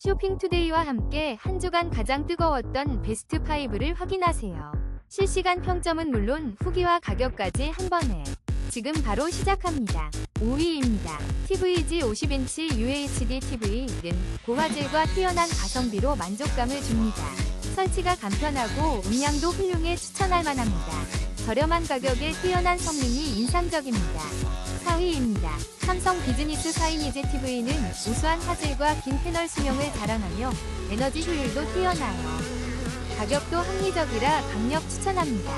쇼핑투데이와 함께 한 주간 가장 뜨거웠던 베스트 5를 확인하세요. 실시간 평점은 물론 후기와 가격까지 한 번에 지금 바로 시작합니다. 5위입니다. TVG 50인치 UHD TV는 고화질과 뛰어난 가성비로 만족감을 줍니다. 설치가 간편하고 음량도 훌륭해 추천할 만합니다. 저렴한 가격에 뛰어난 성능이 인상적입니다. 4위입니다. 삼성 비즈니스 사이니즈 TV는 우수한 화질과 긴 패널 수명을 자랑하며 에너지 효율도 뛰어나요. 가격도 합리적이라 강력 추천합니다.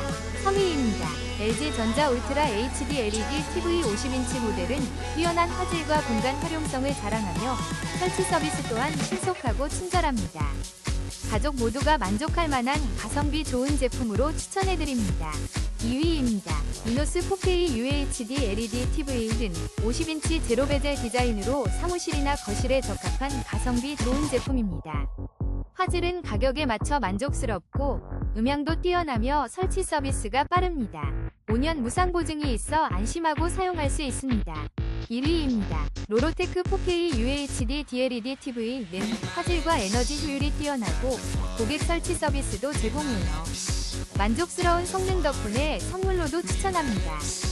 3위입니다. LG전자 울트라 HD LED TV 50인치 모델은 뛰어난 화질과 공간 활용성을 자랑하며 설치 서비스 또한 신속하고 친절합니다. 가족 모두가 만족할 만한 가성비 좋은 제품으로 추천해드립니다. 2위입니다. 이노스 4K UHD LED TV는 50인치 제로 베젤 디자인으로 사무실이나 거실에 적합한 가성비 좋은 제품입니다. 화질은 가격에 맞춰 만족스럽고 음향도 뛰어나며 설치 서비스가 빠릅니다. 5년 무상 보증이 있어 안심하고 사용할 수 있습니다. 1위입니다. 로로테크 4K UHD DLED TV는 화질과 에너지 효율이 뛰어나고 고객 설치 서비스도 제공해요. 만족스러운 성능 덕분에 선물로도 추천합니다.